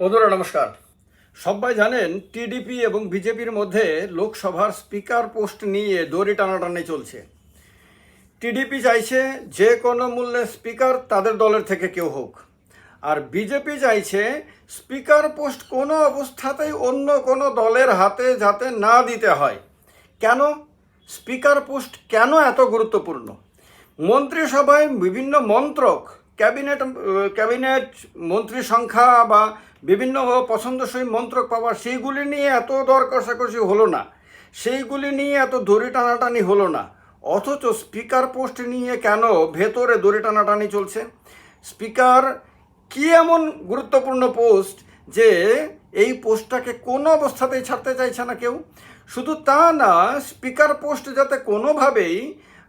বন্ধুরা, নমস্কার। সবাই জানেন, টিডিপি এবং বিজেপির মধ্যে লোকসভার স্পিকার পোস্ট নিয়ে দড়ি টানাটানি চলছে। টিডিপি চাইছে যে কোনো মূল্যে স্পিকার তাদের দলের থেকে কেউ হোক। আর বিজেপি চাইছে স্পিকার পোস্ট কোনো অবস্থাতেই অন্য কোনো দলের হাতে যাতে না দিতে হয়। কেন? স্পিকার পোস্ট কেন এত গুরুত্বপূর্ণ? মন্ত্রিসভায় বিভিন্ন মন্ত্রক ক্যাবিনেট ক্যাবিনেট মন্ত্রী সংখ্যা বা বিভিন্ন পছন্দসই মন্ত্রক পাওয়া সেইগুলি নিয়ে এত দর কষাকষি হলো না। সেইগুলি নিয়ে এত দড়ি টানাটানি হলো না। অথচ স্পিকার পোস্ট নিয়ে কেন ভেতরে দড়ি টানাটানি চলছে? স্পিকার, কি এমন গুরুত্বপূর্ণ পোস্ট যে এই পোস্টটাকে কোনো অবস্থাতেই ছাড়তে চাইছে না কেউ? শুধু তা না, স্পিকার পোস্ট যাতে কোনোভাবেই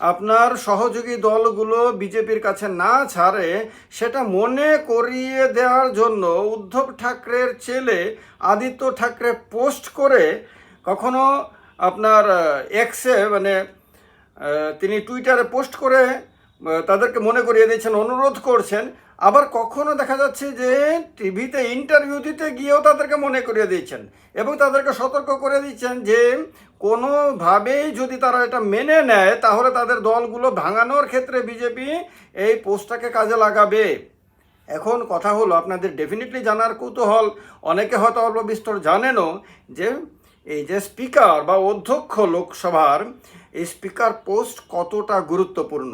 আপনার সহযোগী দলগুলো বিজেপির কাছে না ছাড়ে, সেটা মনে করিয়ে দেওয়ার জন্য উদ্ধব ঠাকরের ছেলে আদিত্য ঠাকরে পোস্ট করে কখনো আপনার এক্সে মানে তিনি টুইটারে পোস্ট করে তাদেরকে মনে করিয়ে দিয়েছেন, অনুরোধ করছেন। আবার কখনো দেখা যাচ্ছে যে টিভিতে ইন্টারভিউ দিতে গিয়েও তাদেরকে মনে করিয়ে দিয়েছেন এবং তাদেরকে সতর্ক করে দিচ্ছেন যে কোনোভাবেই যদি তারা এটা মেনে নেয়, তাহলে তাদের দলগুলো ভাঙানোর ক্ষেত্রে বিজেপি এই পোস্টটাকে কাজে লাগাবে। এখন কথা হলো, আপনাদের ডেফিনেটলি জানার কৌতূহল। অনেকে হয়তো অল্প বিস্তর জানেনও যে এই যে স্পিকার বা অধ্যক্ষ লোকসভার, এই স্পিকার পোস্ট কতটা গুরুত্বপূর্ণ।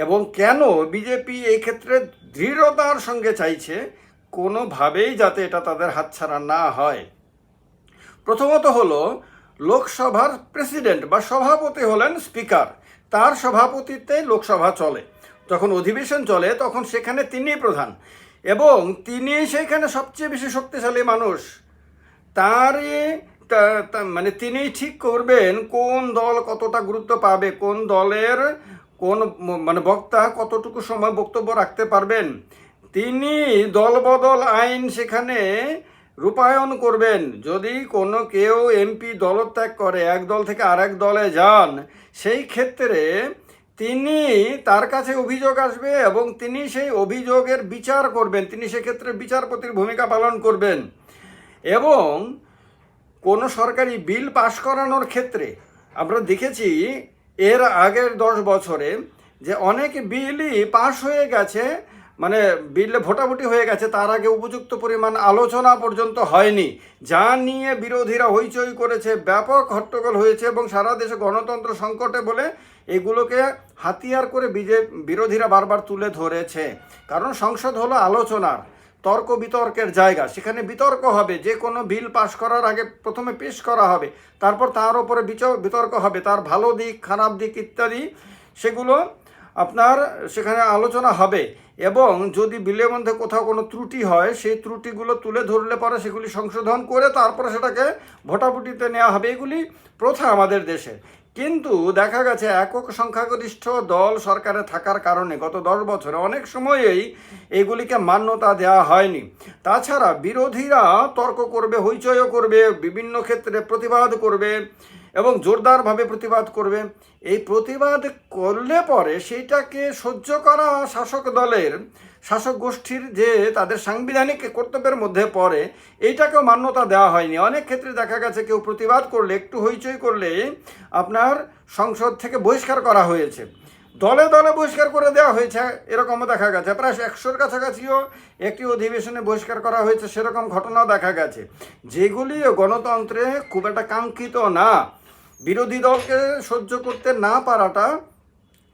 এবং কেন বিজেপি এই ক্ষেত্রে দৃঢ়তার সঙ্গে চাইছে কোনোভাবেই যাতে এটা তাদের হাতছাড়া না হয়? প্রথমত হলো, লোকসভার প্রেসিডেন্ট বা সভাপতি হলেন স্পিকার। তার সভাপতিতে লোকসভা চলে। যখন অধিবেশন চলে, তখন সেখানে তিনিই প্রধান। এবং তিনি সেখানে সবচেয়ে বেশি শক্তিশালী মানুষ। তারই তা- তা- মানে তিনি ঠিক করবেন কোন দল কতটা গুরুত্ব পাবে, কোন দলের কোন মানে বক্তা কতটুকু সময় বক্তব্য রাখতে পারবেন? তিনি দলবদল আইন সেখানে রূপায়ণ করবেন। যদি কোনো কেউ এমপি দলত্যাগ করে, এক দল থেকে আরেক দলে যান, সেই ক্ষেত্রে তিনি তার কাছে অভিযোগ আসবে এবং তিনি সেই অভিযোগের বিচার করবেন। তিনি সেক্ষেত্রে বিচারপতির ভূমিকা পালন করবেন। এবং কোনো সরকারি বিল পাশ করানোর ক্ষেত্রে আমরা দেখেছি এর আগের দশ বছরে যে অনেক বিলই পাশ হয়ে গেছে মানে বিলে ভোটাভুটি হয়ে গেছে, তার আগে উপযুক্ত পরিমাণ আলোচনা পর্যন্ত হয়নি। যা নিয়ে বিরোধীরা হইচই করেছে, ব্যাপক হট্টগোল হয়েছে এবং সারা দেশে গণতন্ত্র সংকটে বলে এগুলোকে হাতিয়ার করে বিজে, বিরোধীরা বারবার তুলে ধরেছে। কারণ সংসদ হলো আলোচনার। তর্ক বিতর্কের জায়গা। সেখানে বিতর্ক হবে। যে কোনো বিল পাশ করার আগে প্রথমে পেশ করা হবে। তারপর তার বিচ- বিতর্ক হবে। তার ভালো দিক, খারাপ দিক ইত্যাদি, সেগুলো আপনার সেখানে আলোচনা হবে। এবং যদি বিলের মধ্যে কোথাও কোনো ত্রুটি হয়, সেই ত্রুটিগুলো তুলে ধরলে পরে সেগুলি সংশোধন করে তারপরে সেটাকে ভোটাভুটিতে নেওয়া হবে। এগুলি প্রথা আমাদের দেশে। কিন্তু দেখা গেছে একক সংখ্যাগরিষ্ঠ দল সরকারে থাকার কারণে গত দশ বছরে অনেক সময়েই এগুলিকে মান্যতা দেওয়া হয়নি। তাছাড়া বিরোধীরা তর্ক করবে, হইচইও করবে, বিভিন্ন ক্ষেত্রে প্রতিবাদ করবে এবং জোরদারভাবে প্রতিবাদ করবে। এই প্রতিবাদ করলে পরে সেইটাকে সহ্য করা শাসক দলের শাসক গোষ্ঠীর যে তাদের সাংবিধানিক কর্তব্যের মধ্যে পড়ে, এইটাকেও মান্যতা দেওয়া হয়নি। অনেক ক্ষেত্রে দেখা গেছে কেউ প্রতিবাদ করলে, একটু হইচই করলে আপনার সংসদ থেকে বহিষ্কার করা হয়েছে। দলে দলে বহিষ্কার করে দেওয়া হয়েছে, এরকমও দেখা গেছে। প্রায় একশোর কাছাকাছিও একটি অধিবেশনে বহিষ্কার করা হয়েছে, সেরকম ঘটনাও দেখা গেছে। যেগুলি গণতন্ত্রে খুব একটা কাঙ্ক্ষিত না। বিরোধী দলকে সহ্য করতে না পারাটা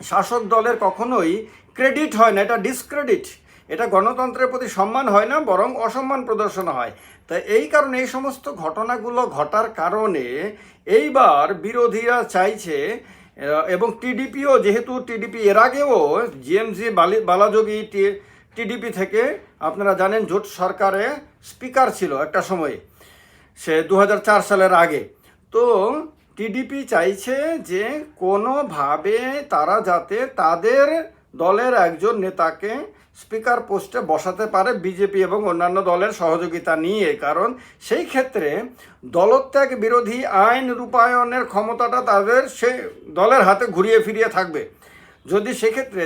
শাসক দলের কখনোই ক্রেডিট হয় না, এটা ডিসক্রেডিট এটা গণতন্ত্রের প্রতি সম্মান হয় না, বরং অসম্মান প্রদর্শন হয়। তা এই কারণে এই সমস্ত ঘটনাগুলো ঘটার কারণে এইবার বিরোধীরা চাইছে এবং টিডিপিও, যেহেতু টিডিপি এর আগেও জিএমজি, বালি বালাযোগী টিডিপি থেকে আপনারা জানেন জোট সরকারে স্পিকার ছিল একটা সময়ে, সে দু হাজার চার সালের আগে। তো টিডিপি চাইছে যে কোনোভাবে তারা যাতে তাদের দলের একজন নেতাকে স্পিকার পোস্টে বসাতে পারে বিজেপি এবং অন্যান্য দলের সহযোগিতা নিয়ে, কারণ সেই ক্ষেত্রে দলত্যাগ বিরোধী আইন রূপায়নের ক্ষমতাটা তাদের সে দলের হাতে ঘুরিয়ে ফিরিয়ে থাকবে। যদি সেক্ষেত্রে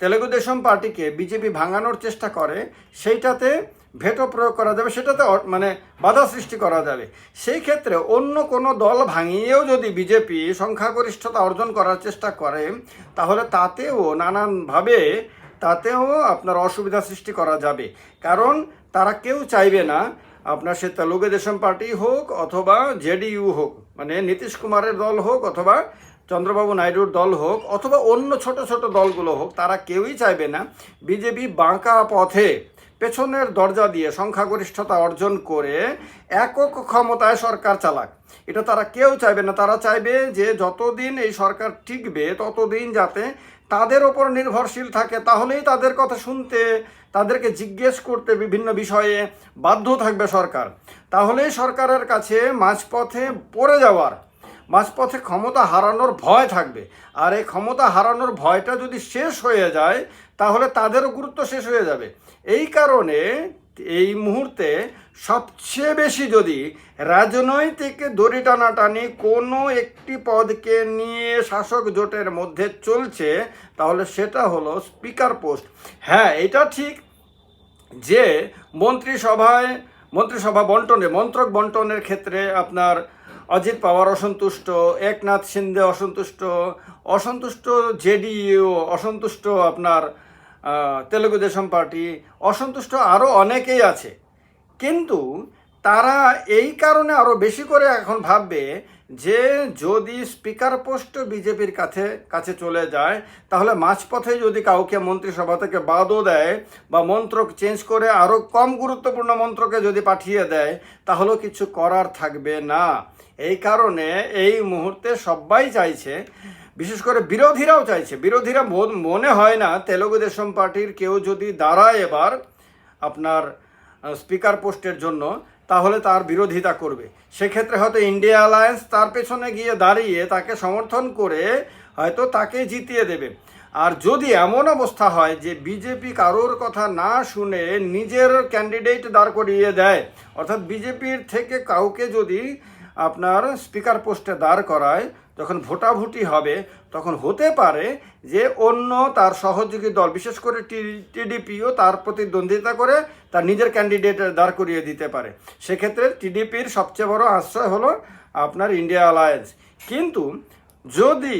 তেলেগু দেশম পার্টিকে বিজেপি ভাঙানোর চেষ্টা করে, সেইটাতে ভেটো প্রয়োগ করা যাবে, সেটাতে মানে বাধা সৃষ্টি করা যাবে। সেই ক্ষেত্রে অন্য কোনো দল ভাঙিয়েও যদি বিজেপি সংখ্যাগরিষ্ঠতা অর্জন করার চেষ্টা করে, তাহলে তাতেও নানানভাবে, তাতেও আপনার অসুবিধা সৃষ্টি করা যাবে। কারণ তারা কেউ চাইবে না, আপনার সে তেলুগু দেশম পার্টি হোক অথবা জেডিইউ হোক মানে নীতিশ কুমারের দল হোক অথবা চন্দ্রবাবু নাইডুর দল হোক অথবা অন্য ছোট ছোট দলগুলো হোক, তারা কেউই চাইবে না। বিজেপি বাঁকা পথে পেছনের দরজা দিয়ে সংখ্যাগরিষ্ঠতা অর্জন করে একক ক্ষমতায় সরকার চালাক। এটা তারা কেউ চাইবে না, তারা চাইবে যে যতদিন এই সরকার টিকবে, ততদিন যাতে তাদের ওপর নির্ভরশীল থাকে, তাহলেই তাদের কথা শুনতে, তাদেরকে জিজ্ঞেস করতে বিভিন্ন বিষয়ে বাধ্য থাকবে সরকার। তাহলেই সরকারের কাছে মাঝপথে পড়ে যাওয়ার, মাঝপথে ক্ষমতা হারানোর ভয় থাকবে। আর এই ক্ষমতা হারানোর ভয়টা যদি শেষ হয়ে যায় তাহলে তাদেরও গুরুত্ব শেষ হয়ে যাবে। এই কারণে এই মুহূর্তে সবচেয়ে বেশি যদি রাজনৈতিক দড়ি টানাটানি কোনো একটি পদকে নিয়ে শাসক জোটের মধ্যে চলছে, তাহলে সেটা হলো স্পিকার পোস্ট। হ্যাঁ এটা ঠিক যে মন্ত্রিসভায়, মন্ত্রিসভা বন্টনে, মন্ত্রক বন্টনের ক্ষেত্রে আপনার অজিত পাওয়ার অসন্তুষ্ট, একনাথ সিন্ধে অসন্তুষ্ট অসন্তুষ্ট জেডিইউ, অসন্তুষ্ট আপনার তেলুগু দেশম পার্টি, অসন্তুষ্ট আরও অনেকেই আছে। কিন্তু তারা এই কারণে আরও বেশি করে এখন ভাববে যে যদি স্পিকার পোস্ট বিজেপির কাছে কাছে চলে যায়, তাহলে মাঝপথে যদি কাউকে মন্ত্রিসভা থেকে বাদও দেয় বা মন্ত্রক চেঞ্জ করে আরও কম গুরুত্বপূর্ণ মন্ত্রকে যদি পাঠিয়ে দেয়, তাহলেও কিছু করার থাকবে না। এই কারণে এই মুহূর্তে সবাই চাইছে বিশেষ করে বিরোধীরাও চাইছে। বিরোধীরা মন- হয় না তেলুগু দেশম পার্টির কেউ যদি দাঁড়ায় এবার আপনার স্পিকার পোস্টের জন্য, তাহলে তার বিরোধিতা করবে। সেক্ষেত্রে হয়তো ইন্ডিয়া অ্যালায়েন্স তার পেছনে গিয়ে দাঁড়িয়ে তাকে সমর্থন করে হয়তো তাকে জিতিয়ে দেবে। আর যদি এমন অবস্থা হয় যে বিজেপি কারোর কথা না শুনে নিজের ক্যান্ডিডেট দাঁড় করিয়ে দেয়, অর্থাৎ বিজেপির থেকে কাউকে যদি আপনার স্পিকার পোস্টে দাঁড় করায় যখন ভোটাভুটি হবে, তখন হতে পারে যে অন্য তার সহযোগী দল, বিশেষ করে টিডিপিও তার প্রতিদ্বন্দ্বিতা করে তার নিজের ক্যান্ডিডেট দাঁড় করিয়ে দিতে পারে। সেক্ষেত্রে টিডিপির সবচেয়ে বড় আশ্রয় হলো আপনার ইন্ডিয়া অ্যালায়েন্স কিন্তু যদি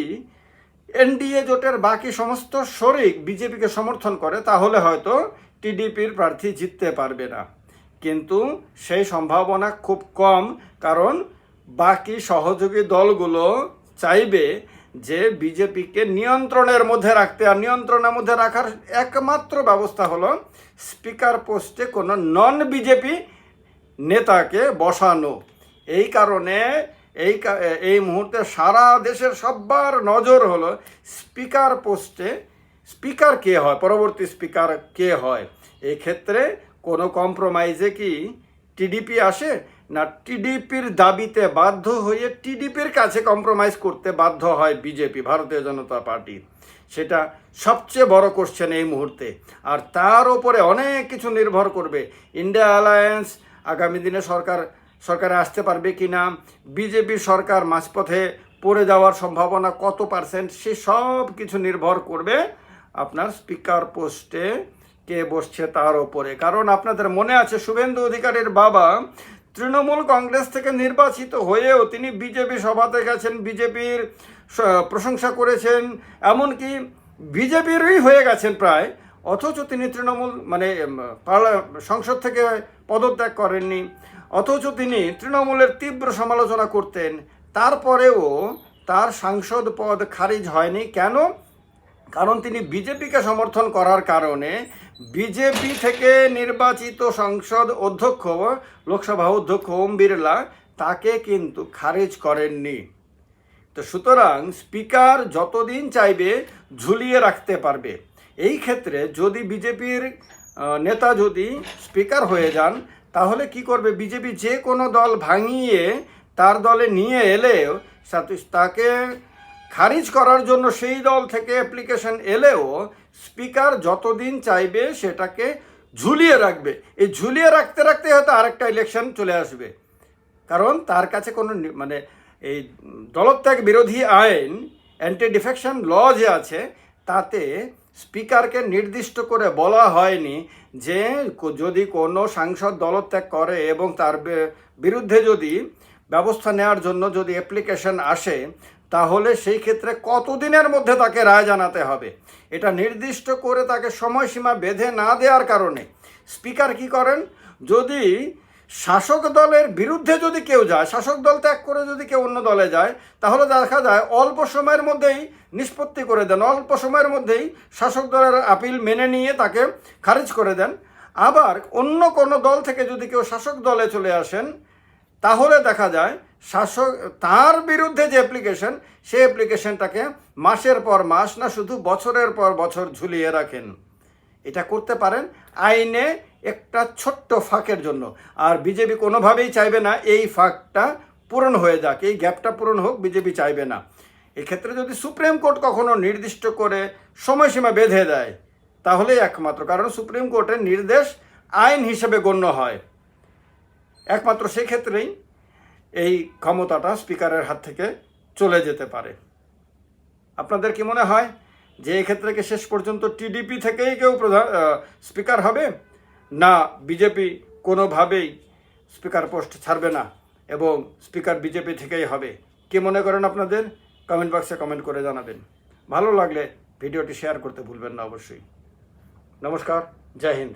এনডিএ জোটের বাকি সমস্ত শরিক বিজেপিকে সমর্থন করে, তাহলে হয়তো টিডিপির প্রার্থী জিততে পারবে না। কিন্তু সেই সম্ভাবনা খুব কম, কারণ বাকি সহযোগী দলগুলো চাইবে যে বিজেপিকে নিয়ন্ত্রণের মধ্যে রাখতে। আর নিয়ন্ত্রণের মধ্যে রাখার একমাত্র ব্যবস্থা হলো স্পিকার পোস্টে কোনো নন বিজেপি নেতাকে বসানো। এই কারণে এই এই মুহূর্তে সারা দেশের সবার নজর হলো স্পিকার পোস্টে স্পিকার কে হয়, পরবর্তী স্পিকার কে হয়। এই ক্ষেত্রে কোনো কম্প্রোমাইজে কি টিডিপি আসে? না, টিডিপির দাবিতে বাধ্য হয়ে টিডিপির কাছে কম্প্রোমাইজ করতে বাধ্য হয় বিজেপি, ভারতীয় জনতা পার্টি। সেটা সবচেয়ে বড় কোশ্চেন এই মুহূর্তে। আর তার ওপরে অনেক কিছু নির্ভর করবে। ইন্ডিয়া অ্যালায়েন্স আগামী দিনে সরকার, সরকারে আসতে পারবে কি না? বিজেপি সরকার মাঝপথে পড়ে যাওয়ার সম্ভাবনা কত পার্সেন্ট সে সব কিছু নির্ভর করবে আপনার স্পিকার পোস্টে কে বসছে তার ওপরে। কারণ আপনাদের মনে আছে, শুভেন্দু অধিকারীর বাবা তৃণমূল কংগ্রেস থেকে নির্বাচিত হয়েও তিনি বিজেপি সভাতে গেছেন, বিজেপির প্রশংসা করেছেন, এমনকি বিজেপিরই হয়ে গেছেন প্রায়, অথচ তিনি তৃণমূল মানে সংসদ থেকে পদত্যাগ করেননি, অথচ তিনি তৃণমূলের তীব্র সমালোচনা করতেন, তারপরেও তার সাংসদ পদ খারিজ হয়নি। কেন? কারণ তিনি বিজেপিকে সমর্থন করার কারণে বিজেপি থেকে নির্বাচিত সংসদ অধ্যক্ষ, লোকসভা অধ্যক্ষ ওম বিড়লা তাকে কিন্তু খারিজ করেননি। তো সুতরাং স্পিকার যতদিন চাইবে ঝুলিয়ে রাখতে পারবে। এই ক্ষেত্রে যদি বিজেপির নেতা যদি স্পিকার হয়ে যান, তাহলে কি করবে? বিজেপি যে কোনো দল ভাঙিয়ে তার দলে নিয়ে এলেও তাকে খারিজ করার জন্য সেই দল থেকে অ্যাপ্লিকেশন এলেও স্পিকার যতদিন চাইবে সেটাকে ঝুলিয়ে রাখবে। এই ঝুলিয়ে রাখতে রাখতে হয়তো আরেকটা ইলেকশন চলে আসবে। কারণ তার কাছে কোনো মানে এই দলত্যাগ বিরোধী আইন অ্যান্টি ডিফেকশন ল যে আছে, তাতে স্পিকারকে নির্দিষ্ট করে বলা হয়নি যে যদি কোনো সাংসদ দলত্যাগ করে এবং তার বিরুদ্ধে যদি ব্যবস্থা নেওয়ার জন্য যদি অ্যাপ্লিকেশন আসে তাহলে সেই ক্ষেত্রে কতদিনের মধ্যে তাকে রায় জানাতে হবে? এটা নির্দিষ্ট করে তাকে সময়সীমা বেঁধে না দেওয়ার কারণে। স্পিকার কি করেন? যদি শাসক দলের বিরুদ্ধে যদি কেউ যায়, শাসক দল ত্যাগ করে যদি কেউ অন্য দলে যায়, তাহলে দেখা যায় অল্প সময়ের মধ্যেই নিষ্পত্তি করে দেন। অল্প সময়ের মধ্যেই শাসক দলের আপিল মেনে নিয়ে তাকে খারিজ করে দেন। আবার অন্য কোনো দল থেকে যদি কেউ শাসক দলে চলে আসেন তাহলে দেখা যায় শাসক, তার বিরুদ্ধে যে অ্যাপ্লিকেশন সেই অ্যাপ্লিকেশনটাকে মাসের পর মাস না শুধু বছরের পর বছর ঝুলিয়ে রাখেন। এটা করতে পারেন আইনে একটা ছোট্ট ফাঁকের জন্য। আর বিজেপি কোনোভাবেই চাইবে না এই ফাঁকটা পূরণ হয়ে যাক, এই গ্যাপটা পূরণ হোক, বিজেপি চাইবে না। এক্ষেত্রে যদি সুপ্রিম কোর্ট কখনো নির্দিষ্ট করে সময়সীমা বেঁধে দেয়, তাহলেই একমাত্র, কারণ সুপ্রিম কোর্টের নির্দেশ আইন হিসেবে গণ্য হয়। একমাত্র সেক্ষেত্রেই এই ক্ষমতাটা স্পিকারের হাত থেকে চলে যেতে পারে। আপনাদের কি মনে হয় যে এক্ষেত্রে কি শেষ পর্যন্ত টিডিপি থেকেই কেউ প্রধান স্পিকার হবে? না, বিজেপি কোনোভাবেই স্পিকার পোস্ট ছাড়বে না এবং স্পিকার বিজেপি থেকেই হবে। কি মনে করেন আপনাদের? কমেন্ট বক্সে কমেন্ট করে জানাবেন। ভালো লাগলে ভিডিওটি শেয়ার করতে ভুলবেন না অবশ্যই। নমস্কার, জয় হিন্দ।